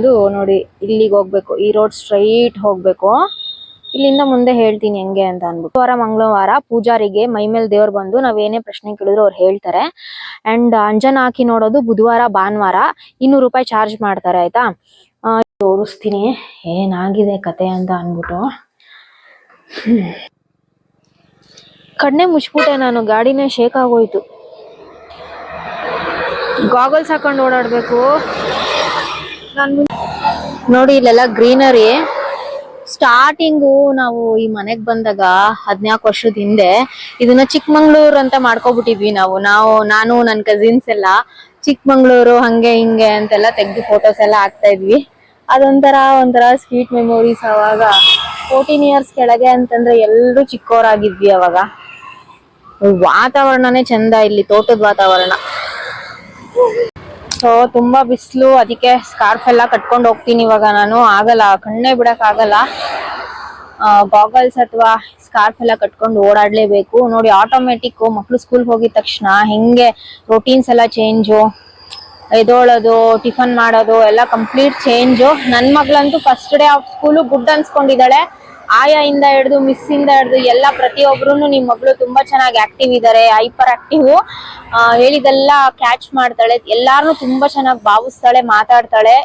ಬಂದು ನೋಡಿ, ಇಲ್ಲಿಗೆ ಹೋಗ್ಬೇಕು, ಈ ರೋಡ್ ಸ್ಟ್ರೈಟ್ ಹೋಗ್ಬೇಕು. ಇಲ್ಲಿಂದ ಮುಂದೆ ಹೇಳ್ತೀನಿ ಹೆಂಗೆ ಅಂತ ಅಂದ್ಬಿಟ್ಟು. ವಾರ ಮಂಗಳವಾರ ಪೂಜಾರಿಗೆ ಮೈ ಮೇಲೆ ದೇವ್ರು ಬಂದು ನಾವೇನೇ ಪ್ರಶ್ನೆ ಕೇಳಿದ್ರು ಅವ್ರು ಹೇಳ್ತಾರೆ. ಅಂಡ್ ಅಂಜನ ಹಾಕಿ ನೋಡೋದು ಬುಧವಾರ, ಭಾನುವಾರ ಇನ್ನೂರು ರೂಪಾಯಿ ಚಾರ್ಜ್ ಮಾಡ್ತಾರೆ, ಆಯ್ತಾ? ತೋರಿಸ್ತೀನಿ. ಏನಾಗಿದೆ ಕತೆ ಅಂತ ಅಂದ್ಬಿಟ್ಟು. ಕಣ್ಣೆ ಮುಚ್ಬಿಟ್ಟೆ ನಾನು, ಗಾಡಿನೇ ಶೇಕ್ ಆಗೋಯ್ತು. ಗಾಗಲ್ಸ್ ಹಾಕೊಂಡು ಓಡಾಡ್ಬೇಕು. ನೋಡಿ, ಇಲ್ಲೆಲ್ಲ ಗ್ರೀನರಿ. ಸ್ಟಾರ್ಟಿಂಗು ನಾವು ಈ ಮನೆಗೆ ಬಂದಾಗ ಹದಿನಾಲ್ಕು ವರ್ಷದ ಹಿಂದೆ ಇದನ್ನ ಚಿಕ್ಕಮಂಗ್ಳೂರ್ ಅಂತ ಮಾಡ್ಕೊಬಿಟ್ಟಿದ್ವಿ ನಾವು. ನಾವು, ನಾನು, ನನ್ ಕಸಿನ್ಸ್ ಎಲ್ಲ ಚಿಕ್ಕಮಂಗ್ಳೂರು, ಹಂಗೆ ಹಿಂಗೆ ಅಂತೆಲ್ಲ ತೆಗ್ದು ಫೋಟೋಸ್ ಎಲ್ಲ ಹಾಕ್ತಾ ಇದ್ವಿ. ಅದೊಂಥರ, ಒಂಥರ ಸ್ವೀಟ್ ಮೆಮೊರೀಸ್ ಅವಾಗ ಫೋರ್ಟೀನ್ ಇಯರ್ಸ್ ಕೆಳಗೆ ಅಂತಂದ್ರೆ ಎಲ್ಲರೂ ಚಿಕ್ಕವರಾಗಿದ್ವಿ ಅವಾಗ. ವಾತಾವರಣನೇ ಚಂದ ಇಲ್ಲಿ, ತೋಟದ ವಾತಾವರಣ. ಸೊ ತುಂಬಾ ಬಿಸಿಲು, ಅದಕ್ಕೆ ಸ್ಕಾರ್ಫ್ ಎಲ್ಲ ಕಟ್ಕೊಂಡು ಹೋಗ್ತೀನಿ ಇವಾಗ ನಾನು. ಆಗಲ್ಲ, ಕಣ್ಣೇ ಬಿಡಕ್ ಆಗಲ್ಲ. ಗಾಗಲ್ಸ್ ಅಥವಾ ಸ್ಕಾರ್ಫ್ ಎಲ್ಲ ಕಟ್ಕೊಂಡು ಓಡಾಡ್ಲೇಬೇಕು. ನೋಡಿ ಆಟೋಮೆಟಿಕ್ ಮಕ್ಳು ಸ್ಕೂಲ್ ಹೋಗಿದ ತಕ್ಷಣ ಹೆಂಗೆ ರೊಟೀನ್ಸ್ ಎಲ್ಲ ಚೇಂಜು ಎದೋಳೋದು ಟಿಫನ್ ಮಾಡೋದು, ಎಲ್ಲ ಕಂಪ್ಲೀಟ್ ಚೇಂಜು ನನ್ನ ಮಗಳಂತೂ first day of school good ಅನ್ಸ್ಕೊಂಡಿದ್ದಾಳೆ. ಆಯಾ ಇಂದ ಹಿಡಿದು ಮಿಸ್ ಇಂದ ಹಿಡಿದು, ಎಲ್ಲ ಪ್ರತಿಯೊಬ್ರು ನಿಮ್ಮ ಮಗಳು ತುಂಬಾ ಚೆನ್ನಾಗಿ ಆಕ್ಟಿವ್ ಇದಾರೆ ಹೈಪರ್ ಆಕ್ಟಿವ್ ಹೇಳಿದೆಲ್ಲ ಕ್ಯಾಚ್ ಮಾಡ್ತಾಳೆ. ಎಲ್ಲಾರನು ತುಂಬಾ ಚೆನ್ನಾಗಿ ಭಾವಿಸ್ತಾಳೆ, ಮಾತಾಡ್ತಾಳೆ.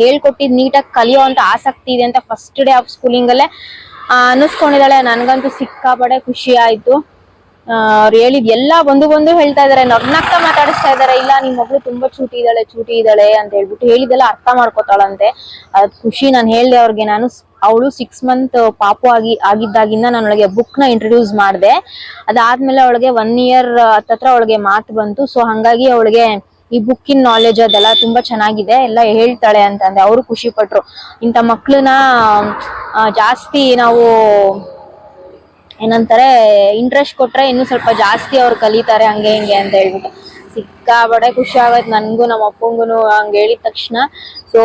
ಹೇಳ್ಕೊಟ್ಟಿದ್ ನೀಟಾಗಿ ಕಲಿಯೋ ಅಂತ ಆಸಕ್ತಿ ಇದೆ ಅಂತ ಫಸ್ಟ್ ಡೇ ಆಫ್ ಸ್ಕೂಲಿಂಗ್ ಅಲ್ಲೇ ಅನ್ನಿಸ್ಕೊಂಡಿದ್ದಾಳೆ. ನನ್ಗಂತೂ ಸಿಕ್ಕಾಪಡೆ ಖುಷಿ ಆಯ್ತು. ಅವ್ರು ಹೇಳಿದ್ ಎಲ್ಲಾ ಬಂದು ಬಂದು ಹೇಳ್ತಾ ಇದಾರೆ. ನಗ್ನಗ್ತಾ ಮಾತಾಡಿಸ್ತಾ ಇದಾರೆ. ಇಲ್ಲ, ನಿಮ್ ಮಗಳು ತುಂಬಾ ಚೂಟಿ ಇದ್ದಾಳೆ ಚೂಟಿ ಇದ್ದಾಳೆ ಅಂತ ಹೇಳ್ಬಿಟ್ಟು ಹೇಳಿದೆಲ್ಲ ಅರ್ಥ ಮಾಡ್ಕೋತಾಳಂತೆ. ಅದ್ ಖುಷಿ, ನಾನು ಹೇಳ್ದೆ ಅವ್ರಿಗೆ. ನಾನು ಅವಳು ಸಿಕ್ಸ್ ಮಂತ್ ಪಾಪು ಆಗಿ, ಆಗಿದ್ದಾಗಿಂದ ನಾನು ಅವಳಿಗೆ ಬುಕ್ನ ಇಂಟ್ರೊಡ್ಯೂಸ್ ಮಾಡಿದೆ. ಅದಾದ್ಮೇಲೆ ಅವಳಿಗೆ ಒನ್ ಇಯರ್ ಹತ್ತತ್ರ ಅವಳಿಗೆ ಮಾತು ಬಂತು. ಸೊ ಹಂಗಾಗಿ ಅವಳಿಗೆ ಈ ಬುಕ್ಕಿನ ನಾಲೆಜ್ ಅದೆಲ್ಲ ತುಂಬಾ ಚೆನ್ನಾಗಿದೆ. ಎಲ್ಲ ಹೇಳ್ತಾಳೆ ಅಂತಂದ್ರೆ ಅವರು ಖುಷಿ ಪಟ್ರು. ಇಂಥ ಮಕ್ಳನ್ನ ಜಾಸ್ತಿ ನಾವು ಏನಂತಾರೆ ಇಂಟ್ರೆಸ್ಟ್ ಕೊಟ್ರೆ ಇನ್ನು ಸ್ವಲ್ಪ ಜಾಸ್ತಿ ಅವ್ರು ಕಲಿತಾರೆ, ಹಂಗೆ ಹಿಂಗೆ ಅಂತ ಹೇಳ್ಬಿಟ್ಟು. ಸಿಕ್ಕಾಬಡೆ ಖುಷಿ ಆಗತ್ತೆ ನನ್ಗೂ ನಮ್ಮ ಅಪ್ಪಂಗೂ ಹಂಗೆ ಹೇಳಿದ ತಕ್ಷಣ. ಸೊ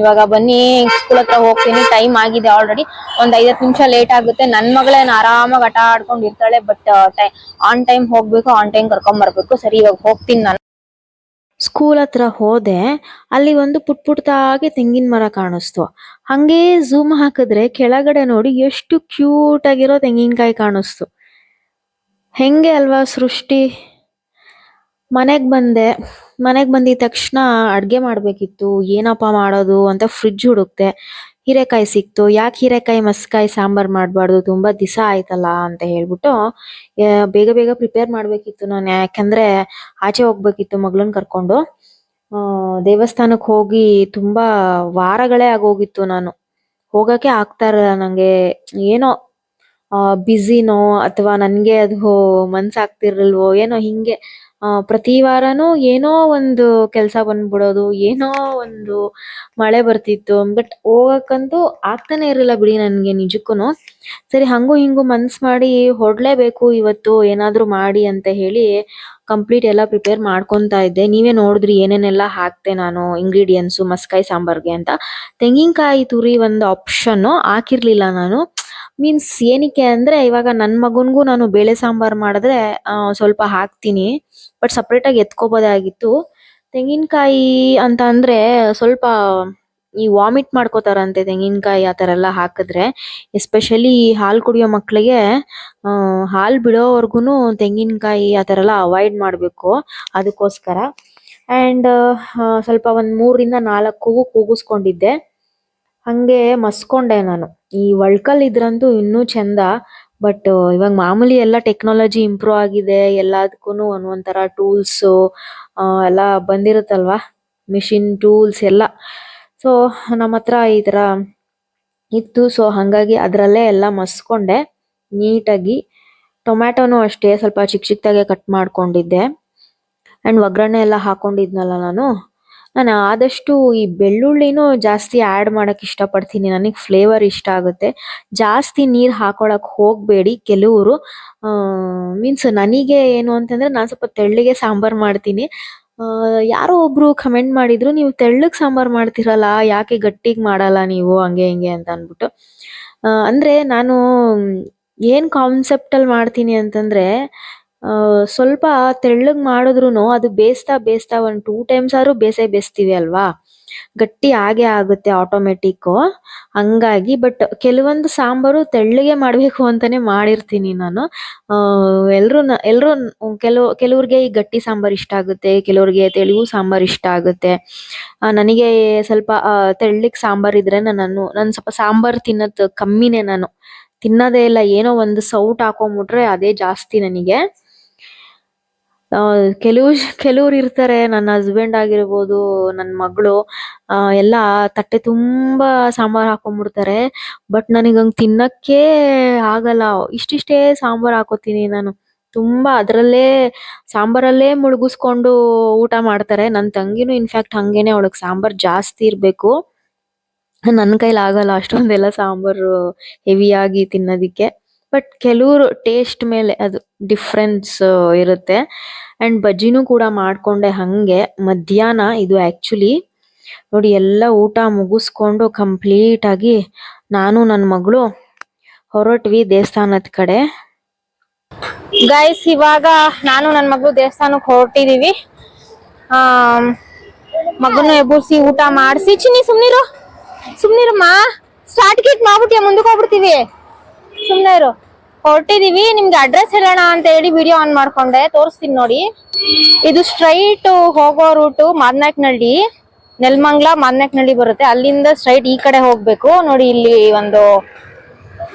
ಇವಾಗ ಬನ್ನಿ ಸ್ಕೂಲ್ ಹತ್ರ ಹೋಗ್ತೀನಿ ಟೈಮ್ ಆಗಿದೆ ಆಲ್ರೆಡಿ ಒಂದ್ ಐದತ್ತು ನಿಮಿಷ ಲೇಟ್ ಆಗುತ್ತೆ. ನನ್ ಮಗಳೇನ್ ಆರಾಮಾಗಿ ಆಟ ಆಡ್ಕೊಂಡು ಇರ್ತಾಳೆ ಬಟ್ ಆನ್ ಟೈಮ್ ಹೋಗ್ಬೇಕು ಆನ್ ಟೈಮ್ ಕರ್ಕೊಂಡ್ ಬರ್ಬೇಕು. ಸರಿ, ಇವಾಗ ಹೋಗ್ತೀನಿ ನಾನು. ಸ್ಕೂಲ್ ಹತ್ರ ಹೋದೆ, ಅಲ್ಲಿ ಒಂದು ಪುಟ್ ಪುಟ್ದಾಗಿ ತೆಂಗಿನ ಮರ ಕಾಣಿಸ್ತು. ಹಂಗೆ ಝೂಮ್ ಹಾಕಿದ್ರೆ ಕೆಳಗಡೆ ನೋಡಿ ಎಷ್ಟು ಕ್ಯೂಟ್ ಆಗಿರೋ ತೆಂಗಿನಕಾಯಿ ಕಾಣಿಸ್ತು. ಹೆಂಗೆ ಅಲ್ವಾ ಸೃಷ್ಟಿ? ಮನೆಗ್ ಬಂದೆ. ಮನೆಗೆ ಬಂದಿದ ತಕ್ಷಣ ಅಡುಗೆ ಮಾಡಬೇಕಿತ್ತು. ಏನಪ್ಪ ಮಾಡೋದು ಅಂತ ಫ್ರಿಡ್ಜ್ ಹುಡುಕ್ತೆ ಹೀರೆಕಾಯಿ ಸಿಕ್ತು. ಯಾಕೆ ಹೀರೆಕಾಯಿ, ಮಸ್ಕಾಯಿ, ಸಾಂಬಾರ್ ಮಾಡಬಾರ್ದು? ತುಂಬಾ ದಿಸ ಆಯ್ತಲ್ಲ ಅಂತ ಹೇಳ್ಬಿಟ್ಟು ಬೇಗ ಬೇಗ ಪ್ರಿಪೇರ್ ಮಾಡ್ಬೇಕಿತ್ತು ನಾನು. ಯಾಕಂದ್ರೆ ಆಚೆ ಹೋಗ್ಬೇಕಿತ್ತು ಮಗಳನ್ನ ಕರ್ಕೊಂಡು. ದೇವಸ್ಥಾನಕ್ಕೆ ಹೋಗಿ ತುಂಬಾ ವಾರಗಳೇ ಆಗೋಗಿತ್ತು ನಾನು. ಹೋಗಕ್ಕೆ ಆಗ್ತಾ ಇರಲ್ಲ ನಂಗೆ. ಏನೋ ಬ್ಯುಸಿನೋ ಅಥವಾ ನನಗೆ ಅದು ಮನ್ಸಾಗ್ತಿರಲ್ವೋ ಏನೋ ಹಿಂಗೆ. ಪ್ರತಿ ವಾರನೂ ಏನೋ ಒಂದು ಕೆಲಸ ಬಂದ್ಬಿಡೋದು, ಏನೋ ಒಂದು ಮಳೆ ಬರ್ತಿತ್ತು. ಬಟ್ ಹೋಗಕ್ಕಂತೂ ಆಗ್ತಾನೆ ಇರಲಿಲ್ಲ ಬಿಡಿ ನನಗೆ ನಿಜಕ್ಕೂ ಸರಿ, ಹಂಗೂ ಹಿಂಗು ಮನ್ಸು ಮಾಡಿ ಹೊರಡ್ಲೇಬೇಕು ಇವತ್ತು, ಏನಾದ್ರೂ ಮಾಡಿ ಅಂತ ಹೇಳಿ ಕಂಪ್ಲೀಟ್ ಎಲ್ಲ ಪ್ರಿಪೇರ್ ಮಾಡ್ಕೊತಾ ಇದ್ದೆ. ನೀವೇ ನೋಡಿದ್ರಿ ಏನೇನೆಲ್ಲ ಹಾಕ್ತೆ ನಾನು ಇಂಗ್ರೀಡಿಯೆಂಟ್ಸು ಮಸ್ಕಾಯಿ ಸಾಂಬಾರ್ಗೆ ಅಂತ. ತೆಂಗಿನಕಾಯಿ ತುರಿ ಒಂದು ಆಪ್ಷನ್ ಹಾಕಿರ್ಲಿಲ್ಲ ನಾನು. ಮೀನ್ಸ್ ಏನಕ್ಕೆ ಅಂದ್ರೆ ಇವಾಗ ನನ್ ಮಗನ್ಗೂ ನಾನು ಬೇಳೆ ಸಾಂಬಾರ್ ಮಾಡಿದ್ರೆ ಸ್ವಲ್ಪ ಹಾಕ್ತೀನಿ. ಬಟ್ ಸಪ್ರೇಟ್ ಆಗಿ ಎತ್ಕೋಬೋದಾಗಿತ್ತು ತೆಂಗಿನಕಾಯಿ ಅಂತ ಅಂದ್ರೆ ಸ್ವಲ್ಪ ಈ ವಾಮಿಟ್ ಮಾಡ್ಕೋತಾರಂತೆ ತೆಂಗಿನಕಾಯಿ ಆ ಥರ ಎಲ್ಲ ಹಾಕಿದ್ರೆ. ಎಸ್ಪೆಷಲಿ ಹಾಲು ಕುಡಿಯೋ ಮಕ್ಕಳಿಗೆ ಹಾಲು ಬಿಡೋವರ್ಗುನು ತೆಂಗಿನಕಾಯಿ ಆ ಥರ ಎಲ್ಲ ಅವಾಯ್ಡ್ ಮಾಡಬೇಕು. ಅದಕ್ಕೋಸ್ಕರ. ಅಂಡ್ ಸ್ವಲ್ಪ ಒಂದ್ ಮೂರರಿಂದ ನಾಲ್ಕು ಕೂಗು ಕೂಗಿಸ್ಕೊಂಡಿದ್ದೆ. ಹಂಗೆ ಮಸ್ಕೊಂಡೆ ನಾನು. ಈ ಒಳ್ಕಲ್ ಇದ್ರಂತೂ ಇನ್ನೂ ಚಂದ, ಬಟ್ ಇವಾಗ ಮಾಮೂಲಿ ಎಲ್ಲ ಟೆಕ್ನಾಲಜಿ ಇಂಪ್ರೂವ್ ಆಗಿದೆ ಎಲ್ಲದಕ್ಕೂನು ಒಂದೊಂಥರ ಟೂಲ್ಸ್ ಎಲ್ಲ ಬಂದಿರುತ್ತಲ್ವಾ? ಮಿಷಿನ್ ಟೂಲ್ಸ್ ಎಲ್ಲ. ಸೊ ನಮ್ಮ ಹತ್ರ ಈ ತರ ಇತ್ತು. ಸೊ, ಹಂಗಾಗಿ ಅದರಲ್ಲೇ ಎಲ್ಲ ಮಸ್ಕೊಂಡೆ, ನೀಟಾಗಿ. ಟೊಮ್ಯಾಟೊನು ಅಷ್ಟೇ, ಸ್ವಲ್ಪ ಚಿಕ್ಕ ಚಿಕ್ಕದಾಗೆ ಕಟ್ ಮಾಡ್ಕೊಂಡಿದ್ದೆ. ಅಂಡ್ ಒಗ್ಗರಣೆ ಎಲ್ಲ ಹಾಕೊಂಡಿದ್ನಲ್ಲ ನಾನು. ನಾನು ಆದಷ್ಟು ಈ ಬೆಳ್ಳುಳ್ಳಿನೂ ಜಾಸ್ತಿ ಆ್ಯಡ್ ಮಾಡೋಕ್ಕೆ ಇಷ್ಟಪಡ್ತೀನಿ. ನನಗೆ ಫ್ಲೇವರ್ ಇಷ್ಟ ಆಗುತ್ತೆ. ಜಾಸ್ತಿ ನೀರು ಹಾಕೊಳಕ್ಕೆ ಹೋಗಬೇಡಿ ಕೆಲವರು. ಮೀನ್ಸ್ ನನಗೆ ಏನು ಅಂತಂದ್ರೆ ನಾನು ಸ್ವಲ್ಪ ತೆಳ್ಳಗೆ ಸಾಂಬಾರ್ ಮಾಡ್ತೀನಿ. ಯಾರೋ ಒಬ್ರು ಕಮೆಂಟ್ ಮಾಡಿದ್ರು, ನೀವು ತೆಳ್ಳಗೆ ಸಾಂಬಾರ್ ಮಾಡ್ತಿರಲ್ಲ, ಯಾಕೆ ಗಟ್ಟಿಗೆ ಮಾಡಲ್ಲ ನೀವು? ಹಂಗೆ, ಹಿಂಗೆ ಅಂತ ಅಂದ್ಬಿಟ್ಟು. ಅಂದ್ರೆ ನಾನು ಏನ್ ಕಾನ್ಸೆಪ್ಟ್ ಅಲ್ಲಿ ಮಾಡ್ತೀನಿ ಅಂತಂದ್ರೆ ಸ್ವಲ್ಪ ತೆಳ್ಳಗ್ ಮಾಡಿದ್ರುನು ಅದು ಬೇಯಿಸ್ತಾ ಬೇಯಿಸ್ತಾ ಒಂದ್ ಟೂ ಟೈಮ್ಸ್ ಆದ್ರೂ ಬೇಸೆ ಬೇಯಿಸ್ತೀವಿ ಅಲ್ವಾ? ಗಟ್ಟಿ ಆಗೇ ಆಗುತ್ತೆ ಆಟೋಮೆಟಿಕ್ ಹಂಗಾಗಿ ಬಟ್ ಕೆಲವೊಂದು ಸಾಂಬಾರು ತೆಳ್ಳಗೆ ಮಾಡಬೇಕು ಅಂತಾನೆ ಮಾಡಿರ್ತೀನಿ ನಾನು. ಎಲ್ಲರೂ ಎಲ್ರು ಕೆಲವು ಕೆಲವ್ರಿಗೆ ಈ ಗಟ್ಟಿ ಸಾಂಬಾರ್ ಇಷ್ಟ ಆಗುತ್ತೆ, ಕೆಲವ್ರಿಗೆ ತೆಳಿಗು ಸಾಂಬಾರ್ ಇಷ್ಟ ಆಗುತ್ತೆ. ನನಗೆ ಸ್ವಲ್ಪ ತೆಳ್ಳಗ್ ಸಾಂಬಾರ್ ಇದ್ರೆ ನಾನು ನಾನು ಸ್ವಲ್ಪ ಸಾಂಬಾರ್ ತಿನ್ನೋದು ಕಮ್ಮಿನೇ ನಾನು. ತಿನ್ನೋದೇ ಇಲ್ಲ, ಏನೋ ಒಂದು ಸೌಟ್ ಹಾಕೊಂಡ್ಬಿಟ್ರೆ ಅದೇ ಜಾಸ್ತಿ ನನಗೆ. ಕೆಲವು, ಕೆಲವ್ರು ಇರ್ತಾರೆ, ನನ್ನ ಹಸ್ಬೆಂಡ್ ಆಗಿರ್ಬೋದು ನನ್ನ ಮಗಳು ಎಲ್ಲ ತಟ್ಟೆ ತುಂಬಾ ಸಾಂಬಾರ್ ಹಾಕೊಂಡ್ಬಿಡ್ತಾರೆ. ಬಟ್ ನನಗೆ ಹಂಗ್ ತಿನ್ನಕ್ಕೆ ಆಗಲ್ಲ. ಇಷ್ಟಿಷ್ಟೇ ಸಾಂಬಾರ್ ಹಾಕೋತೀನಿ ನಾನು. ತುಂಬಾ ಅದ್ರಲ್ಲೇ, ಸಾಂಬಾರಲ್ಲೇ ಮುಳುಗಿಸ್ಕೊಂಡು ಊಟ ಮಾಡ್ತಾರೆ. ನನ್ ತಂಗಿನೂ ಇನ್ಫ್ಯಾಕ್ಟ್ ಹಂಗೇನೆ, ಅವಳಿಗೆ ಸಾಂಬಾರ್ ಜಾಸ್ತಿ ಇರ್ಬೇಕು. ನನ್ ಕೈಲಿ ಆಗಲ್ಲ ಅಷ್ಟೊಂದೆಲ್ಲ ಸಾಂಬಾರು ಹೆವಿಯಾಗಿ ತಿನ್ನೋದಿಕ್ಕೆ. ಬಟ್ ಕೆಲವರು ಟೇಸ್ಟ್ ಮೇಲೆ ಅದು ಡಿಫ್ರೆನ್ಸ್ ಇರುತ್ತೆ. ಅಂಡ್ ಬಜ್ಜಿನೂ ಕೂಡ ಮಾಡ್ಕೊಂಡೆ ಹಂಗೆ. ಮಧ್ಯಾಹ್ನ ಇದು ಆಕ್ಚುಲಿ ನೋಡಿ ಎಲ್ಲ ಊಟ ಮುಗಿಸ್ಕೊಂಡು ಕಂಪ್ಲೀಟ್ ಆಗಿ ನಾನು ನನ್ನ ಮಗಳು ಹೊರಟ್ವಿ ದೇವಸ್ಥಾನದ ಕಡೆ. ಗೈಸ್ ಇವಾಗ ನಾನು ನನ್ನ ಮಗಳು ದೇವಸ್ಥಾನಕ್ಕೆ ಹೊರಟಿದೀವಿ. ಆ ಮಗನ ಎಬ್ಬಿಸಿ ಊಟ ಮಾಡಿಸಿ. ಚಿನ್ನಿ, ಸುಮ್ನಿರು. ಸುಮ್ನಿರಮ್ಮ. ಸ್ಟಾರ್ಟ್ ಗಿಟ್ ಮಾಡ್ಬಿಟ್ಟಿಯ ಮುಂದಕ್ಕೆ ಹೋಗ್ಬಿಡ್ತೀವಿ. ಸುಮ್ನೆ ಇರು. ಹೊರಟಿದೀವಿ, ನಿಮ್ಗೆ ಅಡ್ರೆಸ್ ಹೇಳೋಣ ಅಂತ ಹೇಳಿ ವಿಡಿಯೋ ಆನ್ ಮಾಡ್ಕೊಂಡೆ, ತೋರಿಸ್ತೀನಿ ನೋಡಿ. ಇದು ಸ್ಟ್ರೈಟ್ ಹೋಗೋ ರೂಟು ಮಾದ್ನಾಕ್ನಳ್ಳಿ, ನೆಲ್ಮಂಗ್ಲ ಮಾದನಾಕ್ನಳ್ಳಿ ಬರುತ್ತೆ. ಅಲ್ಲಿಂದ ಸ್ಟ್ರೈಟ್ ಈ ಕಡೆ ಹೋಗ್ಬೇಕು. ನೋಡಿ ಇಲ್ಲಿ ಒಂದು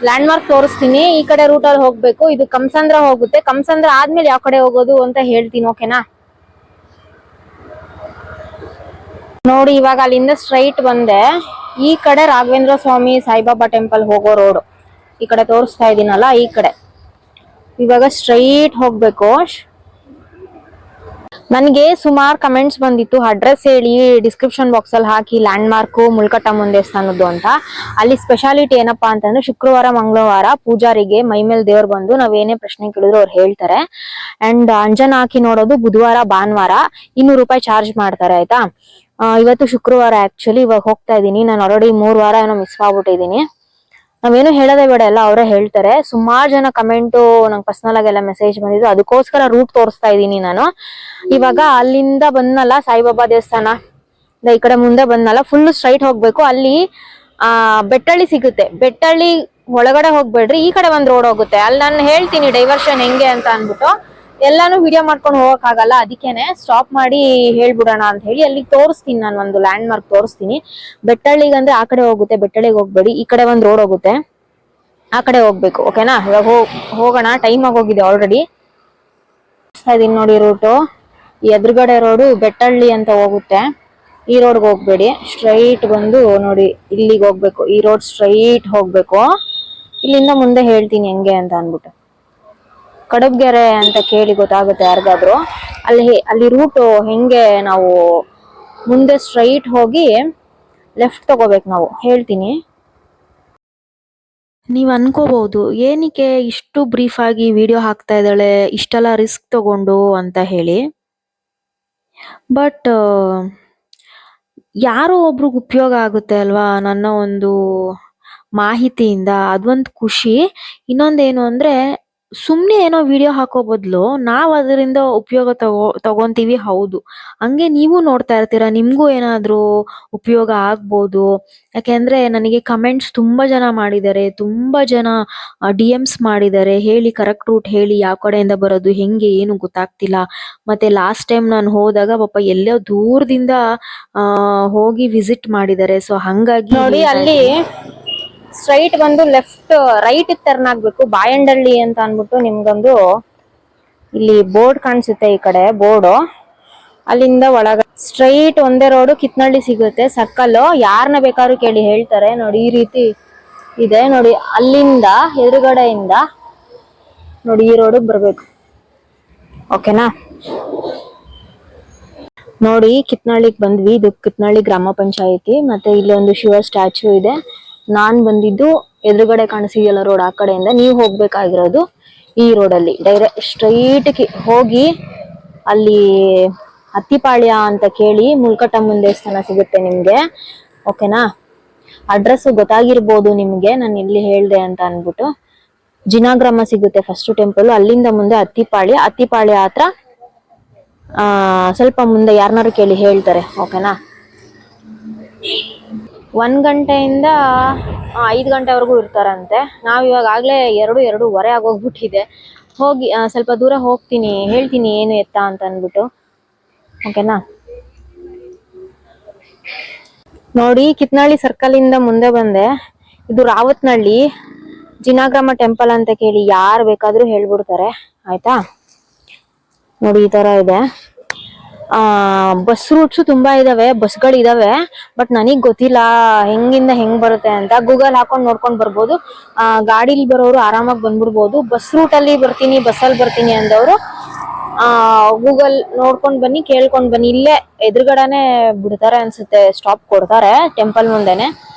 ಲ್ಯಾಂಡ್ ಮಾರ್ಕ್ ತೋರಿಸ್ತೀನಿ. ಈ ಕಡೆ ರೂಟ್ ಅಲ್ಲಿ ಹೋಗ್ಬೇಕು. ಇದು ಕಮಸಂದ್ರ ಹೋಗುತ್ತೆ. ಕಮಸಂದ್ರ ಆದ್ಮೇಲೆ ಯಾವ ಕಡೆ ಹೋಗೋದು ಅಂತ ಹೇಳ್ತೀನಿ ಓಕೆನಾ ನೋಡಿ, ಇವಾಗ ಅಲ್ಲಿಂದ ಸ್ಟ್ರೈಟ್ ಬಂದೆ. ಈ ಕಡೆ ರಾಘವೇಂದ್ರ ಸ್ವಾಮಿ ಸಾಯಿಬಾಬಾ ಟೆಂಪಲ್ ಹೋಗೋ ರೋಡ್ ಈ ಕಡೆ ತೋರಿಸ್ತಾ ಇದೀನಲ್ಲ, ಈ ಕಡೆ. ಇವಾಗ ಸ್ಟ್ರೈಟ್ ಹೋಗ್ಬೇಕು. ನನಗೆ ಸುಮಾರು ಕಮೆಂಟ್ಸ್ ಬಂದಿತ್ತು. ಅಡ್ರೆಸ್ ಹೇಳಿ ಡಿಸ್ಕ್ರಿಪ್ಷನ್ ಬಾಕ್ಸ್ ಅಲ್ಲಿ ಹಾಕಿ ಲ್ಯಾಂಡ್ ಮಾರ್ಕ್ ಮುಂದೆ ದೇವಸ್ಥಾನದ್ದು ಅಂತ. ಅಲ್ಲಿ ಸ್ಪೆಷಾಲಿಟಿ ಏನಪ್ಪಾ ಅಂತಂದ್ರೆ ಶುಕ್ರವಾರ, ಮಂಗಳವಾರ ಪೂಜಾರಿಗೆ ಮೈ ಮೇಲೆ ದೇವ್ರು ಬಂದು ನಾವೇನೇ ಪ್ರಶ್ನೆ ಕೇಳಿದ್ರು ಅವ್ರು ಹೇಳ್ತಾರೆ. ಅಂಡ್ ಅಂಜನ ಹಾಕಿ ನೋಡೋದು ಬುಧವಾರ, ಭಾನುವಾರ ಇನ್ನೂರು ರೂಪಾಯಿ ಚಾರ್ಜ್ ಮಾಡ್ತಾರೆ, ಆಯ್ತಾ? ಇವತ್ತು ಶುಕ್ರವಾರ ಆಕ್ಚುಲಿ ಇವಾಗ ಹೋಗ್ತಾ ಇದೀನಿ. ನಾನು ಆಲ್ರೆಡಿ ಮೂರ್ ವಾರ ಏನೋ ಮಿಸ್ ಆಗ್ಬಿಟ್ಟಿದೀನಿ. ನಾವೇನು ಹೇಳೋದೇ ಬೇಡ, ಎಲ್ಲ ಅವರೇ ಹೇಳ್ತಾರೆ. ಸುಮಾರು ಜನ ಕಮೆಂಟು ನಂಗೆ ಪರ್ಸನಲ್ ಆಗೆಲ್ಲ ಮೆಸೇಜ್ ಬಂದಿದ್ದು, ಅದಕ್ಕೋಸ್ಕರ ರೂಟ್ ತೋರಿಸ್ತಾ ಇದ್ದೀನಿ ನಾನು. ಇವಾಗ ಅಲ್ಲಿಂದ ಬಂದ್ನಲ್ಲ ಸಾಯಿಬಾಬಾ ದೇವಸ್ಥಾನ? ಈ ಕಡೆ ಮುಂದೆ ಬಂದ್ನಲ್ಲ ಫುಲ್ ಸ್ಟ್ರೈಟ್ ಹೋಗ್ಬೇಕು. ಅಲ್ಲಿ, ಆ, ಬೆಟ್ಟಳ್ಳಿ ಸಿಗುತ್ತೆ. ಬೆಟ್ಟಳ್ಳಿ ಒಳಗಡೆ ಹೋಗ್ಬೇಡ್ರಿ, ಈ ಕಡೆ ಒಂದ್ ರೋಡ್ ಹೋಗುತ್ತೆ. ಅಲ್ಲಿ ನಾನು ಹೇಳ್ತೀನಿ ಡೈವರ್ಷನ್ ಹೆಂಗೆ ಅಂತ ಅನ್ಬಿಟ್ಟು ಎಲ್ಲಾನು ವಿಡಿಯೋ ಮಾಡ್ಕೊಂಡು ಹೋಗಕ್ ಆಗಲ್ಲ, ಅದಕ್ಕೇನೆ ಸ್ಟಾಪ್ ಮಾಡಿ ಹೇಳ್ಬಿಡೋಣ ಅಂತ ಹೇಳಿ ಅಲ್ಲಿ ತೋರಿಸ್ತೀನಿ ನಾನು ಒಂದು ಲ್ಯಾಂಡ್ ಮಾರ್ಕ್ ತೋರಿಸ್ತೀನಿ. ಬೆಟ್ಟಳ್ಳಿಗೆ ಅಂದ್ರೆ ಆ ಕಡೆ ಹೋಗುತ್ತೆ, ಬೆಟ್ಟಳ್ಳಿಗೆ ಹೋಗ್ಬೇಡಿ, ಈ ಕಡೆ ಒಂದು ರೋಡ್ ಹೋಗುತ್ತೆ. ಆ ಕಡೆ ಹೋಗ್ಬೇಕು ಓಕೆನಾ ಇವಾಗ ಹೋಗ್ ಹೋಗೋಣ ಟೈಮ್ ಆಗೋಗಿದೆ ಆಲ್ರೆಡಿ ಇದೀನಿ ನೋಡಿ ರೂಟು ಈ ಎದುರುಗಡೆ ರೋಡು ಬೆಟ್ಟಳ್ಳಿ ಅಂತ ಹೋಗುತ್ತೆ. ಈ ರೋಡ್ಗೆ ಹೋಗ್ಬೇಡಿ ಸ್ಟ್ರೈಟ್ ಬಂದು ನೋಡಿ, ಇಲ್ಲಿಗೆ ಹೋಗ್ಬೇಕು. ಈ ರೋಡ್ ಸ್ಟ್ರೈಟ್ ಹೋಗ್ಬೇಕು. ಇಲ್ಲಿಂದ ಮುಂದೆ ಹೇಳ್ತೀನಿ ಹೆಂಗೆ ಅಂತ ಅನ್ಬಿಟ್ಟು ಕಡಬ್ಗೆರೆ ಅಂತ ಕೇಳಿ ಗೊತ್ತಾಗುತ್ತೆ ಯಾರಿಗಾದ್ರು. ಅಲ್ಲಿ ಅಲ್ಲಿ ರೂಟು ಹೆಂಗೆ ನಾವು ಮುಂದೆ ಸ್ಟ್ರೈಟ್ ಹೋಗಿ ಲೆಫ್ಟ್ ತಗೋಬೇಕು ನಾವು. ಹೇಳ್ತೀನಿ. ನೀವು ಅನ್ಕೋಬಹುದು, ಏನಕ್ಕೆ ಇಷ್ಟು ಬ್ರೀಫ್ ಆಗಿ ವಿಡಿಯೋ ಹಾಕ್ತಾ ಇದ್ದಾಳೆ, ಇಷ್ಟೆಲ್ಲ ರಿಸ್ಕ್ ತಗೊಂಡು ಅಂತ ಹೇಳಿ. ಬಟ್ ಯಾರೋ ಒಬ್ರಿಗೆ ಉಪಯೋಗ ಆಗುತ್ತೆ ಅಲ್ವಾ ನನ್ನ ಒಂದು ಮಾಹಿತಿಯಿಂದ, ಅದೊಂದು ಖುಷಿ. ಇನ್ನೊಂದೇನು ಅಂದ್ರೆ ಸುಮ್ನೆ ಏನೋ ವಿಡಿಯೋ ಹಾಕೋ ಬದಲು ನಾವ್ ಅದರಿಂದ ಉಪಯೋಗ ತಗೋ ತಗೊಂತೀವಿ ಹೌದು. ಹಂಗೆ ನೀವು ನೋಡ್ತಾ ಇರ್ತೀರಾ ನಿಮ್ಗೂ ಏನಾದ್ರೂ ಉಪಯೋಗ ಆಗ್ಬೋದು? ಯಾಕೆಂದ್ರೆ ನನಗೆ ಕಮೆಂಟ್ಸ್ ತುಂಬಾ ಜನ ಮಾಡಿದ್ದಾರೆ ತುಂಬಾ ಜನ ಡಿ ಎಮ್ಸ್ ಮಾಡಿದ್ದಾರೆ ಹೇಳಿ ಕರೆಕ್ಟ್ ರೂಟ್ ಹೇಳಿ ಯಾವ ಕಡೆಯಿಂದ ಬರೋದು ಹೆಂಗೆ ಏನು ಗೊತ್ತಾಗ್ತಿಲ್ಲ. ಮತ್ತೆ ಲಾಸ್ಟ್ ಟೈಮ್ ನಾನು ಹೋದಾಗ ಪಾಪ ಎಲ್ಲೋ ದೂರದಿಂದ ಆ ಹೋಗಿ ವಿಸಿಟ್ ಮಾಡಿದ್ದಾರೆ ಸೊ ಹಂಗಾಗಿ ನೋಡಿ ಅಲ್ಲಿ ಸ್ಟ್ರೈಟ್ ಬಂದು ಲೆಫ್ಟ್ ರೈಟ್ ಟರ್ನ್ ಆಗ್ಬೇಕು ಬಾಯಂಡಳ್ಳಿ ಅಂತ ಅನ್ಬಿಟ್ಟು ನಿಮ್ಗೊಂದು ಇಲ್ಲಿ ಬೋರ್ಡ್ ಕಾಣಿಸುತ್ತೆ ಈ ಕಡೆ, ಬೋರ್ಡು. ಅಲ್ಲಿಂದ ಒಳಗ ಸ್ಟ್ರೈಟ್ ಒಂದೇ ರೋಡು ಕಿತ್ನಳ್ಳಿ ಸಿಗುತ್ತೆ. ಸರ್ಕಲ್ ಯಾರನ್ನ ಬೇಕಾದ್ರೂ ಕೇಳಿ ಹೇಳ್ತಾರೆ. ನೋಡಿ, ಈ ರೀತಿ ಇದೆ. ನೋಡಿ, ಅಲ್ಲಿಂದ, ಎದುರುಗಡೆಯಿಂದ ನೋಡಿ, ಈ ರೋಡ್ ಬರ್ಬೇಕು. ಓಕೆನಾ ನೋಡಿ, ಕಿತ್ನಳ್ಳಿಗ್ ಬಂದ್ವಿ. ಇದು ಕಿತ್ನಳ್ಳಿ ಗ್ರಾಮ ಪಂಚಾಯಿತಿ. ಮತ್ತೆ ಇಲ್ಲಿ ಒಂದು ಶಿವ ಸ್ಟ್ಯಾಚು ಇದೆ. ನಾನ್ ಬಂದಿದ್ದು ಎದುರುಗಡೆ ಕಾಣಿಸಿದೆಯಲ್ಲ ರೋಡ್ ಆ ಕಡೆಯಿಂದ, ನೀವು ಹೋಗ್ಬೇಕಾಗಿರೋದು ಈ ರೋಡಲ್ಲಿ ಡೈರೆಕ್ಟ್ ಸ್ಟ್ರೈಟ್ ಹೋಗಿ ಅಲ್ಲಿ ಅತ್ತಿಪಾಳ್ಯ ಅಂತ ಕೇಳಿ ಮುಲ್ಕಟ್ಟಮ್ಮನ ದೇವಸ್ಥಾನ ಸಿಗುತ್ತೆ ನಿಮ್ಗೆ. ಓಕೆನಾ ಅಡ್ರೆಸ್ ಗೊತ್ತಾಗಿರ್ಬೋದು ನಿಮ್ಗೆ, ನಾನು ಇಲ್ಲಿ ಹೇಳ್ದೆ ಅಂತ ಅನ್ಬಿಟ್ಟು ಜಿನಾಗ್ರಾಮ ಸಿಗುತ್ತೆ ಫಸ್ಟ್ ಟೆಂಪಲ್ ಅಲ್ಲಿಂದ ಮುಂದೆ ಅತ್ತಿಪಾಳ್ಯ. ಅತ್ತಿಪಾಳ್ಯ ಹತ್ರ ಸ್ವಲ್ಪ ಮುಂದೆ ಯಾರನ್ನಾರು ಕೇಳಿ ಹೇಳ್ತಾರೆ. ಓಕೆನಾ ಒಂದ್ ಗಂಟೆಯಿಂದ ಐದು ಗಂಟೆವರೆಗೂ ಇರ್ತಾರಂತೆ. ನಾವು ಇವಾಗ ಆಗಲೇ ಎರಡು, ಎರಡೂವರೆ ಆಗೋಗ್ಬಿಟ್ಟಿದೆ. ಹೋಗಿ ಸ್ವಲ್ಪ ದೂರ ಹೋಗ್ತೀನಿ, ಹೇಳ್ತೀನಿ ಏನು ಎತ್ತ ಅಂತ ಅಂದ್ಬಿಟ್ಟು. ಓಕೆನಾ? ನೋಡಿ ಕಿತ್ನಳ್ಳಿ ಸರ್ಕಲ್ ಇಂದ ಮುಂದೆ ಬಂದೆ. ಇದು ರಾವತ್ನಳ್ಳಿ, ಜಿನಾಗ್ರಾಮ ಟೆಂಪಲ್ ಅಂತ ಕೇಳಿ ಯಾರು ಬೇಕಾದರೂ ಹೇಳ್ಬಿಡ್ತಾರೆ. ಆಯ್ತಾ? ನೋಡಿ, ಈ ತರ ಇದೆ. ಆ ಬಸ್ ರೂಟ್ಸ್ ತುಂಬಾ ಇದಾವೆ ಬಸ್ಗಳು ಇದಾವೆ ಬಟ್ ನನಗ್ ಗೊತ್ತಿಲ್ಲ ಹೆಂಗಿಂದ ಹೆಂಗ್ ಬರುತ್ತೆ ಅಂತ. ಗೂಗಲ್ ಹಾಕೊಂಡ್ ನೋಡ್ಕೊಂಡ್ ಬರ್ಬೋದು. ಆ, ಗಾಡಿಲಿ ಬರೋರು ಆರಾಮಾಗಿ ಬಂದ್ಬಿಡ್ಬೋದು. ಬಸ್ ರೂಟ್ ಅಲ್ಲಿ ಬರ್ತೀನಿ ಬಸ್ಸಲ್ಲಿ ಬರ್ತೀನಿ ಅಂದವರು, ಆ ಗೂಗಲ್ ನೋಡ್ಕೊಂಡ್ ಬನ್ನಿ, ಕೇಳ್ಕೊಂಡ್ ಬನ್ನಿ. ಇಲ್ಲೇ ಎದುರುಗಡೆನೆ ಬಿಡ್ತಾರೆ ಅನ್ಸುತ್ತೆ. ಸ್ಟಾಪ್ ಕೊಡ್ತಾರೆ ಟೆಂಪಲ್ ಮುಂದೆನೆ.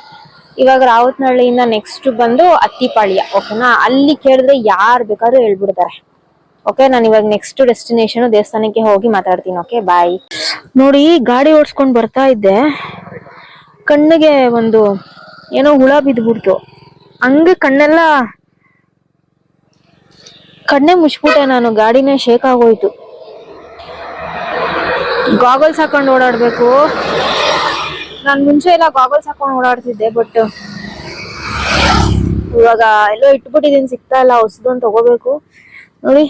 ಇವಾಗ ರಾವತ್ನಹಳ್ಳಿಯಿಂದ ನೆಕ್ಸ್ಟ್ ಬಂದು ಅತ್ತಿಪಾಳ್ಯ ಓಕೆನಾ ಅಲ್ಲಿ ಕೇಳಿದ್ರೆ ಯಾರು ಬೇಕಾದ್ರೂ ಹೇಳ್ಬಿಡ್ತಾರೆ. ಓಕೆ ನಾನು ಇವಾಗ ನೆಕ್ಸ್ಟ್ ಡೆಸ್ಟಿನೇಷನ್ ದೇವಸ್ಥಾನಕ್ಕೆ ಹೋಗಿ ಮಾತಾಡ್ತೀನಿ ಓಕೆ ಬಾಯ್ ನೋಡಿ, ಗಾಡಿ ಓಡಿಸ್ಕೊಂಡು ಬರ್ತಾ ಇದ್ದೆ. ಕಣ್ಣಿಗೆ ಒಂದು ಏನೋ ಹುಳ ಬಿದ್ದ್ಬಿಡ್ತು. ಹಂಗೆ ಕಣ್ಣೆಲ್ಲ ಕಣ್ಣೇ ಮುಚ್ಬಿಟ್ಟೆ ನಾನು, ಗಾಡಿನೇ ಶೇಕ್ ಆಗೋಯ್ತು. ಗಾಗಲ್ಸ್ ಹಾಕೊಂಡು ಓಡಾಡ್ಬೇಕು. ನಾನು ಮುಂಚೆ ಎಲ್ಲ ಗಾಗಲ್ಸ್ ಹಾಕೊಂಡು ಓಡಾಡ್ತಿದ್ದೆ ಬಟ್ ಇವಾಗ ಎಲ್ಲೋ ಇಟ್ಬಿಟ್ಟಿದ್ದೀನಿ, ಸಿಗ್ತಾ ಇಲ್ಲ ಹೊಸದೊಂದು ತಗೋಬೇಕು. ನೋಡಿ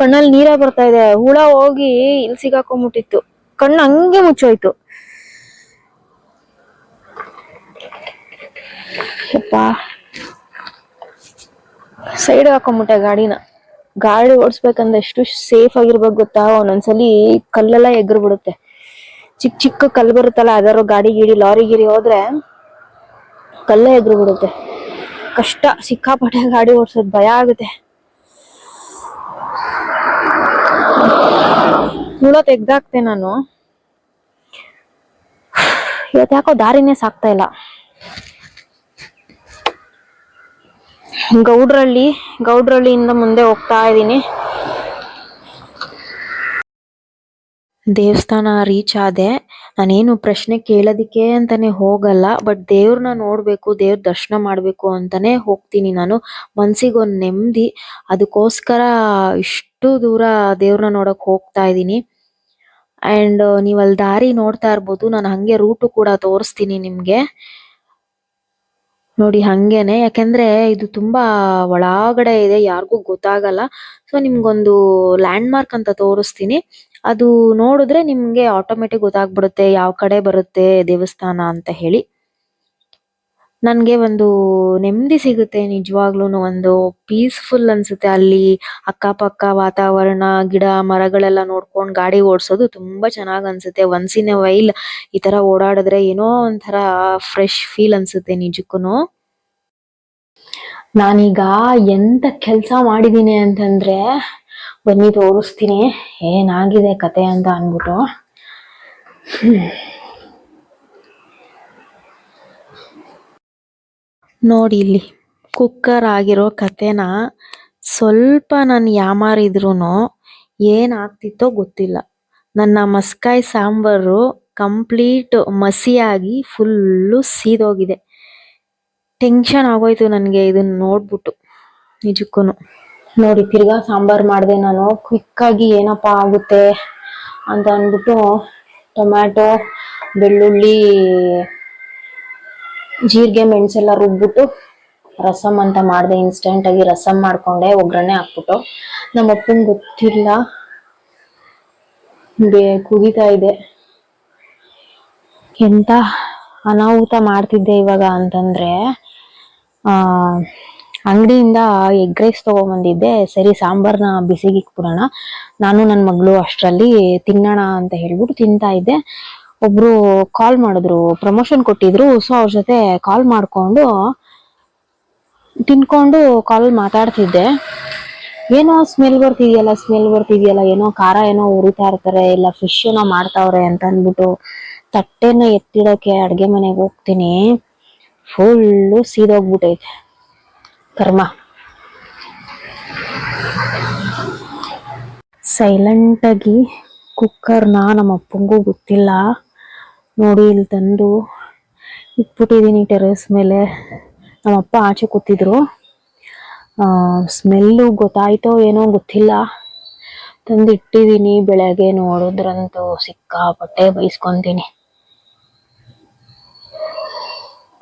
ಕಣ್ಣಲ್ಲಿ ನೀರ ಬರ್ತಾ ಇದೆ. ಹುಳ ಹೋಗಿ ಇಲ್ಲಿ ಸಿಗಾಕೊಂಬಿಟ್ಟಿತ್ತು ಕಣ್ಣು ಹಂಗೆ ಮುಚ್ಚೋಯ್ತು. ಸೈಡ್ ಹಾಕೊಂಡ್ಬಿಟ್ಟೆ ಗಾಡಿನ. ಗಾಡಿ ಓಡಿಸ್ಬೇಕಂದ್ರೆ ಎಷ್ಟು ಸೇಫ್ ಆಗಿರ್ಬೇಕು ಗೊತ್ತಾ? ಒಂದೊಂದ್ಸಲಿ ಕಲ್ಲೆಲ್ಲ ಎಗ್ರು ಬಿಡುತ್ತೆ ಚಿಕ್ಕ ಚಿಕ್ಕ ಕಲ್ಲು ಬರುತ್ತಲ್ಲ ಯಾವ್ದಾದ್ರು ಗಾಡಿ ಗಿಡಿ, ಲಾರಿ ಗಿರಿ ಹೋದ್ರೆ ಕಲ್ಲೇ ಎಗ್ರು ಬಿಡುತ್ತೆ ಕಷ್ಟ. ಸಿಕ್ಕಾಪಟ್ಟೆ ಗಾಡಿ ಓಡಿಸೋದು ಭಯ ಆಗುತ್ತೆ. ಹುಳ ತೆಗ್ದಾಕ್ತೆ ನಾನು. ಇವತ್ತು ಯಾಕೋ ದಾರಿನೇ ಸಾಕ್ತಾ ಇಲ್ಲ. ಗೌಡ್ರಳ್ಳಿ ಗೌಡ್ರಳ್ಳಿಯಿಂದ ಮುಂದೆ ಹೋಗ್ತಾ ಇದ್ದೀನಿ. ದೇವಸ್ಥಾನ ರೀಚ್ ಆದೆ. ನಾನೇನು ಪ್ರಶ್ನೆ ಕೇಳೋದಕ್ಕೆ ಅಂತಾನೆ ಹೋಗಲ್ಲ ಬಟ್ ದೇವ್ರನ್ನ ನೋಡ್ಬೇಕು, ದೇವ್ರ ದರ್ಶನ ಮಾಡ್ಬೇಕು ಅಂತಾನೆ ಹೋಗ್ತೀನಿ ನಾನು. ಮನ್ಸಿಗೊಂದ್ ನೆಮ್ಮದಿ ಅದಕ್ಕೋಸ್ಕರ ಇಷ್ಟು ದೂರ ದೇವ್ರನ್ನ ನೋಡಕ್ ಹೋಗ್ತಾ ಇದ್ದೀನಿ. ಅಂಡ್ ನೀವು ಅಲ್ಲಿ ದಾರಿ ನೋಡ್ತಾ ಇರ್ಬೋದು, ನಾನು ಹಂಗೆ ರೂಟು ಕೂಡ ತೋರಿಸ್ತೀನಿ ನಿಮ್ಗೆ. ನೋಡಿ ಹಂಗೇನೆ, ಯಾಕಂದ್ರೆ ಇದು ತುಂಬಾ ಒಳಗಡೆ ಇದೆ, ಯಾರಿಗೂ ಗೊತ್ತಾಗಲ್ಲ. ಸೊ ನಿಮ್ಗೊಂದು ಲ್ಯಾಂಡ್ ಮಾರ್ಕ್ ಅಂತ ತೋರಿಸ್ತೀನಿ. ಅದು ನೋಡಿದ್ರೆ ನಿಮ್ಗೆ ಆಟೋಮ್ಯಾಟಿಕ್ ಗೊತ್ತಾಗ್ಬಿಡುತ್ತೆ ಯಾವ ಕಡೆ ಬರುತ್ತೆ ದೇವಸ್ಥಾನ ಅಂತ ಹೇಳಿ. ನನಗೆ ಒಂದು ನೆಮ್ಮದಿ ಸಿಗುತ್ತೆ ನಿಜವಾಗ್ಲೂ ಒಂದು ಪೀಸ್ಫುಲ್ ಅನ್ಸುತ್ತೆ ಅಲ್ಲಿ ಅಕ್ಕಪಕ್ಕ ವಾತಾವರಣ, ಗಿಡ, ಮರಗಳೆಲ್ಲ ನೋಡ್ಕೊಂಡು ಗಾಡಿ ಓಡಿಸೋದು ತುಂಬಾ ಚೆನ್ನಾಗ್ ಅನ್ಸುತ್ತೆ. ಒನ್ಸ್ ಇನ್ ಎ ವೈಲ್ ಈ ತರ ಓಡಾಡಿದ್ರೆ ಏನೋ ಒಂಥರ ಫ್ರೆಶ್ ಫೀಲ್ ಅನ್ಸುತ್ತೆ ನಿಜಕ್ಕೂ ನಾನೀಗ ಎಂತ ಕೆಲಸ ಮಾಡಿದೀನಿ ಅಂತಂದ್ರೆ ಬನ್ನಿ ತೋರಿಸ್ತೀನಿ. ಏನಾಗಿದೆ ಕತೆ ಅಂತ ಅಂದ್ಬಿಟ್ಟು. ನೋಡಿ ಇಲ್ಲಿ, ಕುಕ್ಕರ್ ಆಗಿರೋ ಕತೆನ ಸ್ವಲ್ಪ ನಾನು ಯಾಮಾರಿದ್ರು ಏನಾಗ್ತಿತ್ತೋ ಗೊತ್ತಿಲ್ಲ. ನನ್ನ ಮಸ್ಕಾಯಿ ಸಾಂಬಾರು ಕಂಪ್ಲೀಟ್ ಮಸಿಯಾಗಿ ಫುಲ್ಲು ಸೀದೋಗಿದೆ. ಟೆನ್ಷನ್ ಆಗೋಯ್ತು ನನಗೆ ಇದನ್ನ ನೋಡ್ಬಿಟ್ಟು. ನಿಜಕ್ಕೂನು. ನೋಡಿ, ತಿರ್ಗಾ ಸಾಂಬಾರ್ ಮಾಡಿದೆ ನಾನು. ಕ್ವಿಕ್ ಆಗಿ ಏನಪ್ಪ ಆಗುತ್ತೆ ಅಂತ ಅಂದ್ಬಿಟ್ಟು ಟೊಮ್ಯಾಟೊ, ಬೆಳ್ಳುಳ್ಳಿ, ಜೀರಿಗೆ, ಮೆಣಸೆಲ್ಲ ರುಬ್ಬಿಟ್ಟು ರಸಮ್ ಅಂತ ಮಾಡಿದೆ. ಇನ್ಸ್ಟೆಂಟ್ ಆಗಿ ರಸಮ್ ಮಾಡ್ಕೊಂಡೆ, ಒಗ್ಗರಣೆ ಹಾಕ್ಬಿಟ್ಟು. ನಮ್ಮ ಅಪ್ಪಂಗೆ ಗೊತ್ತಿಲ್ಲ. ಬೇ ಕುದೀತಾ ಇದೆ. ಎಂತ ಅನಾಹುತ ಮಾಡ್ತಿದ್ದೆ ಇವಾಗ ಅಂತಂದ್ರೆ, ಆ ಅಂಗಡಿಯಿಂದ ಎಗ್ ರೈಸ್ ತಗೊಂಬಂದಿದ್ದೆ. ಸರಿ, ಸಾಂಬಾರ್ನ ಬಿಸಿಗೆ ಇಕ್ಬಿಡೋಣ ನಾನು ನನ್ನ ಮಗಳು ಅಷ್ಟರಲ್ಲಿ ತಿನ್ನೋಣ ಅಂತ ಹೇಳ್ಬಿಟ್ಟು ತಿಂತಾ ಇದ್ದೆ. ಒಬ್ರು ಕಾಲ್ ಮಾಡಿದ್ರು ಪ್ರಮೋಷನ್ ಕೊಟ್ಟಿದ್ರು. ಸೊ ಅವ್ರ ಜೊತೆ ಕಾಲ್ ಮಾಡ್ಕೊಂಡು ತಿನ್ಕೊಂಡು ಕಾಲ್ ಮಾತಾಡ್ತಿದ್ದೆ. ಏನೋ ಸ್ಮೆಲ್ ಬರ್ತಿದ್ಯಲ್ಲ ಸ್ಮೆಲ್ ಬರ್ತಿದೆಯಲ್ಲ, ಏನೋ ಖಾರ ಏನೋ ಉರಿತಾ ಇರ್ತಾರೆ, ಇಲ್ಲ ಫಿಶ್ ಏನೋ ಮಾಡ್ತಾವ್ರೆ ಅಂತ ಅಂದ್ಬಿಟ್ಟು ತಟ್ಟೆನ ಎತ್ತಿಡೋಕೆ ಅಡುಗೆ ಮನೆಗೆ ಹೋಗ್ತೀನಿ. ಫುಲ್ಲು ಸೀದೋಗ್ಬಿಟ್ಟೈತೆ ಕರ್ಮ. ಸೈಲೆಂಟ್ ಆಗಿ ಕುಕ್ಕರ್ನ ನಮ್ಮ ಅಪ್ಪಂಗೂ ಗೊತ್ತಿಲ್ಲ. ನೋಡಿ ಇಲ್ಲಿ ತಂದು ಇಟ್ಬಿಟ್ಟಿದ್ದೀನಿ ಟೆರೆಸ್ ಮೇಲೆ. ನಮ್ಮ ಅಪ್ಪ ಆಚೆ ಕೂತಿದ್ರು. ಸ್ಮೆಲ್ಲು ಗೊತ್ತಾಯ್ತೋ ಏನೋ ಗೊತ್ತಿಲ್ಲ. ತಂದು ಇಟ್ಟಿದ್ದೀನಿ ಬೆಳಗ್ಗೆ ನೋಡಿದ್ರಂತೂ ಸಿಕ್ಕಾಪಟ್ಟೆ ಬೈಸ್ಕೊಂತೀನಿ.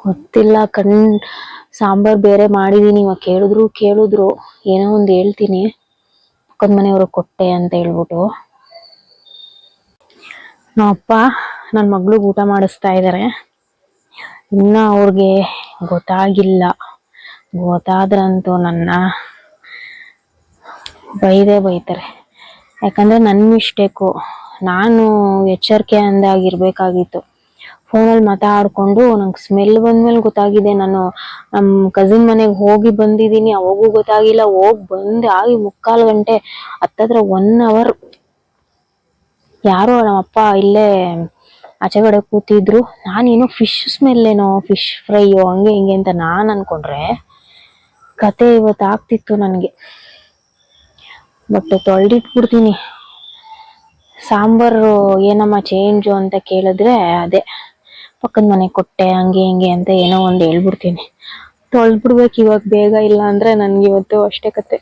ಗೊತ್ತಿಲ್ಲ ಕಣ್ ಸಾಂಬಾರ್ ಬೇರೆ ಮಾಡಿದೀನಿ, ಇವಾಗ ಕೇಳಿದ್ರು ಕೇಳಿದ್ರು. ಏನೋ ಒಂದು ಹೇಳ್ತೀನಿ. ಪಕ್ಕದ ಮನೆಯವ್ರಿಗೆ ಕೊಟ್ಟೆ ಅಂತ ಹೇಳ್ಬಿಟ್ಟು. ನಮ್ಮ ಅಪ್ಪ ನನ್ನ ಮಗಳಿಗೆ ಊಟ ಮಾಡಿಸ್ತಾ ಇದ್ದಾರೆ ಇನ್ನೂ ಅವ್ರಿಗೆ ಗೊತ್ತಾಗಿಲ್ಲ. ಗೊತ್ತಾದ್ರಂತೂ ನನ್ನ ಬೈದೇ ಬೈತಾರೆ. ಯಾಕಂದ್ರೆ ನನ್ನ ಮಿಸ್ಟೇಕು. ನಾನು ಎಚ್ಚರಿಕೆ ಅಂದಾಗಿರ್ಬೇಕಾಗಿತ್ತು ಫೋನಲ್ಲಿ ಮಾತಾಡ್ಕೊಂಡು ನಂಗೆ ಸ್ಮೆಲ್ ಬಂದ್ಮೇಲೆ ಗೊತ್ತಾಗಿದೆ. ನಾನು ನಮ್ಮ ಕಸಿನ್ ಮನೆಗೆ ಹೋಗಿ ಬಂದಿದ್ದೀನಿ. ಅವಾಗೂ ಗೊತ್ತಾಗಿಲ್ಲ. ಹೋಗಿ ಬಂದೆ. ಆಗಿ ಮುಕ್ಕಾಲು ಗಂಟೆ ಹತ್ತತ್ರ ಒನ್ ಅವರ್ ಯಾರೋ ನಮ್ಮಪ್ಪ ಇಲ್ಲೇ ಆಚೆಗಡೆ ಕೂತಿದ್ರು. ನಾನೇನು ಫಿಶ್ ಸ್ಮೆಲ್ ಏನೋ ಫಿಶ್ ಫ್ರೈಯೋ ಹಂಗೆ ಹಿಂಗೆ ಅಂತ ನಾನ್ ಅನ್ಕೊಂಡ್ರೆ ಕತೆ ಇವತ್ತು ಆಗ್ತಿತ್ತು ನನಗೆ. ಬಟ್ ತೊಳ್ದಿಟ್ಬಿಡ್ತೀನಿ. ಸಾಂಬಾರು ಏನಮ್ಮ ಚೇಂಜು ಅಂತ ಕೇಳಿದ್ರೆ ಅದೇ. ಪಕ್ಕದ ಮನೆ ಕೊಟ್ಟೆ, ಹಂಗೆ ಹಿಂಗೆ ಅಂತ ಏನೋ ಒಂದು ಹೇಳ್ಬಿಡ್ತೀನಿ. ತೊಳ್ದ್ಬಿಡ್ಬೇಕು ಇವಾಗ, ಬೇಗ ಇಲ್ಲ ಅಂದ್ರೆ ನನ್ಗೆ ಇವತ್ತು ಅಷ್ಟೇ ಕತೆ.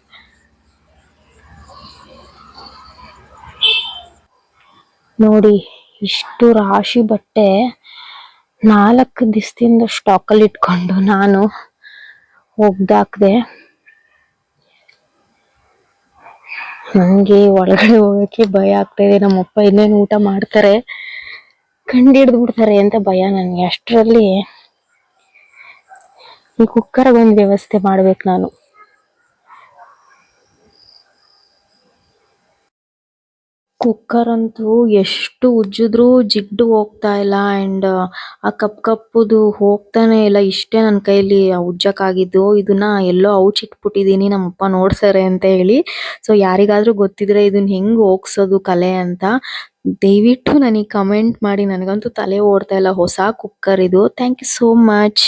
ನೋಡಿ, ಇಷ್ಟು ರಾಶಿ ಬಟ್ಟೆ ನಾಲ್ಕು ದಿವಸದಿಂದ ಸ್ಟಾಕಲ್ಲಿ ಇಟ್ಕೊಂಡು ನಾನು ಒಗ್ದಾಕ್ದೆ. ನಂಗೆ ಒಳಗಡೆ ಹೋಗಕ್ಕೆ ಭಯ ಆಗ್ತಾ ಇದೆ. ನಮ್ಮಪ್ಪ ಇನ್ನೇನು ಊಟ ಮಾಡ್ತಾರೆ? ಕಂಡಿಡ್ದು ಬಿಡ್ತಾರೆ ಅಂತ ಭಯ ನನಗೆ. ಅಷ್ಟರಲ್ಲಿ ಈ ಕುಕ್ಕರ್ಗೊಂದು ವ್ಯವಸ್ಥೆ ಮಾಡ್ಬೇಕು ನಾನು. ಕುಕ್ಕರ್ ಅಂತೂ ಎಷ್ಟು ಉಜ್ಜಿದ್ರು ಜಿಡ್ಡು ಹೋಗ್ತಾ ಇಲ್ಲ. ಅಂಡ್ ಆ ಕಪ್ ಕಪ್ಪುದು ಹೋಗ್ತಾನೆ ಇಲ್ಲ. ಇಷ್ಟೇ ನನ್ನ ಕೈಯಲ್ಲಿ ಉಜ್ಜಕ್ಕಾಗಿದ್ದು. ಇದನ್ನ ಎಲ್ಲೋ ಇಟ್ಬಿಟ್ಟಿದೀನಿ ನಮ್ಮಪ್ಪ ನೋಡ್ಸಾರೆ ಅಂತ ಹೇಳಿ. ಸೊ ಯಾರಿಗಾದ್ರೂ ಗೊತ್ತಿದ್ರೆ ಇದನ್ನ ಹೆಂಗ್ ಹೋಗ್ಸೋದು ಕಲೆ ಅಂತ ದಯವಿಟ್ಟು ನನಗೆ ಕಮೆಂಟ್ ಮಾಡಿ. ನನಗಂತೂ ತಲೆ ಓಡ್ತಾ ಇಲ್ಲ. ಹೊಸ ಕುಕ್ಕರ್ ಇದು. Thank you so much